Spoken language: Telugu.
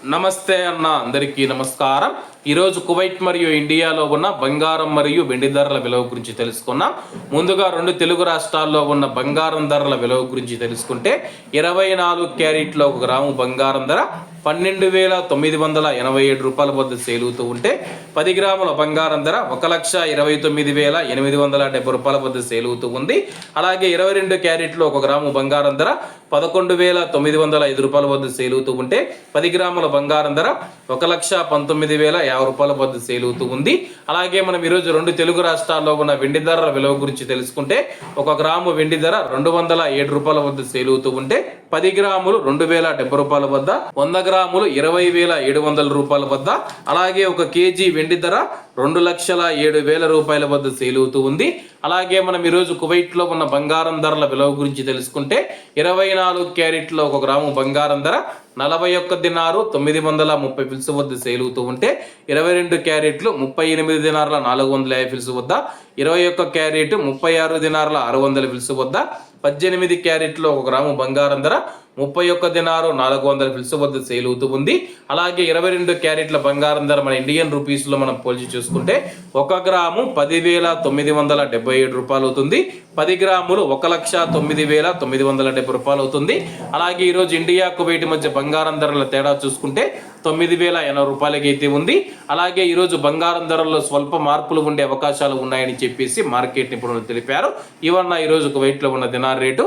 నమస్తే అన్న అందరికీ నమస్కారం. ఈరోజు కువైట్ మరియు ఇండియాలో ఉన్న బంగారం మరియు వెండి ధరల విలువ గురించి తెలుసుకున్నాం ముందుగా రెండు తెలుగు రాష్ట్రాల్లో ఉన్న బంగారం ధరల విలువ గురించి తెలుసుకుంటే ఇరవై నాలుగు క్యారెట్లో ఒక గ్రాము బంగారం ధర పన్నెండు వేల తొమ్మిది వందల ఎనభై ఏడు రూపాయల వద్ద సేలుతూ ఉంటే పది గ్రాముల బంగారం ధర ఒక లక్ష ఇరవై తొమ్మిది వేల ఎనిమిది వందల డెబ్బై రూపాయల వద్ద సేలుతూ ఉంది. అలాగే ఇరవై రెండు క్యారెట్లో ఒక గ్రాము బంగారం ధర పదకొండు వేల తొమ్మిది వందల ఐదు రూపాయల వద్ద సేలుతూ ఉంటే పది గ్రాముల బంగారం ధర ఒక లక్ష పంతొమ్మిది వేల యాభై రూపాయల వద్ద సేలుతూ ఉంది. అలాగే మనం ఈరోజు రెండు తెలుగు రాష్ట్రాల్లో ఉన్న వెండి ధరల విలువ గురించి తెలుసుకుంటే ఒక గ్రాము వెండి ధర రెండు వందల ఏడు రూపాయల వద్ద సేలుతూ ఉంటే పది గ్రాములు రెండు వేల డెబ్బై రూపాయల వద్ద వంద గ్రాములు ఇరవై వేల ఏడు వందల రూపాయల వద్ద అలాగే ఒక కేజీ వెండి ధర రెండు లక్షల ఏడు వేల రూపాయల వద్ద సేలుతూ ఉంది. అలాగే మనం ఈరోజు కువైట్లో ఉన్న బంగారం ధరల విలువ గురించి తెలుసుకుంటే ఇరవై నాలుగు క్యారెట్లో ఒక గ్రాము బంగారం ధర నలభై ఒక్క దినారు తొమ్మిది వందల ముప్పై ఫిల్స్ వద్ద సేలుతూ ఉంటే ఇరవై రెండు క్యారెట్లు ముప్పై ఎనిమిది దినారుల నాలుగు వందల యాభై ఫిల్స్ వద్ద ఇరవై ఒక్క క్యారెట్ ముప్పై ఆరు దినారుల ఆరు వందల ఫిల్స్ వద్ద పద్దెనిమిది క్యారెట్లు ఒక గ్రాము బంగారం ధర ముప్పై ఒక్క దినారు నాలుగు వందల ఫిల్స్ వద్ద సేల్ అవుతూ ఉంది. అలాగే ఇరవై రెండు క్యారెట్ల బంగారం ధర మన ఇండియన్ రూపీస్లో మనం పోల్చి చూసుకుంటే ఒక గ్రాము పదివేల తొమ్మిది వందల డెబ్బై ఏడు రూపాయలు అవుతుంది. పది గ్రాములు ఒక లక్ష తొమ్మిది వేల తొమ్మిది వందల డెబ్బై రూపాయలు అవుతుంది. అలాగే ఈరోజు ఇండియా కువైట్ మధ్య బంగారం ధరల తేడా చూసుకుంటే తొమ్మిది వేల ఎనభై రూపాయలకి అయితే ఉంది. అలాగే ఈరోజు బంగారం ధరల్లో స్వల్ప మార్పులు ఉండే అవకాశాలు ఉన్నాయని చెప్పేసి మార్కెట్ నిపుణులు తెలిపారు. ఇవన్న ఈరోజు కువైట్లో ఉన్న దినార్ రేటు.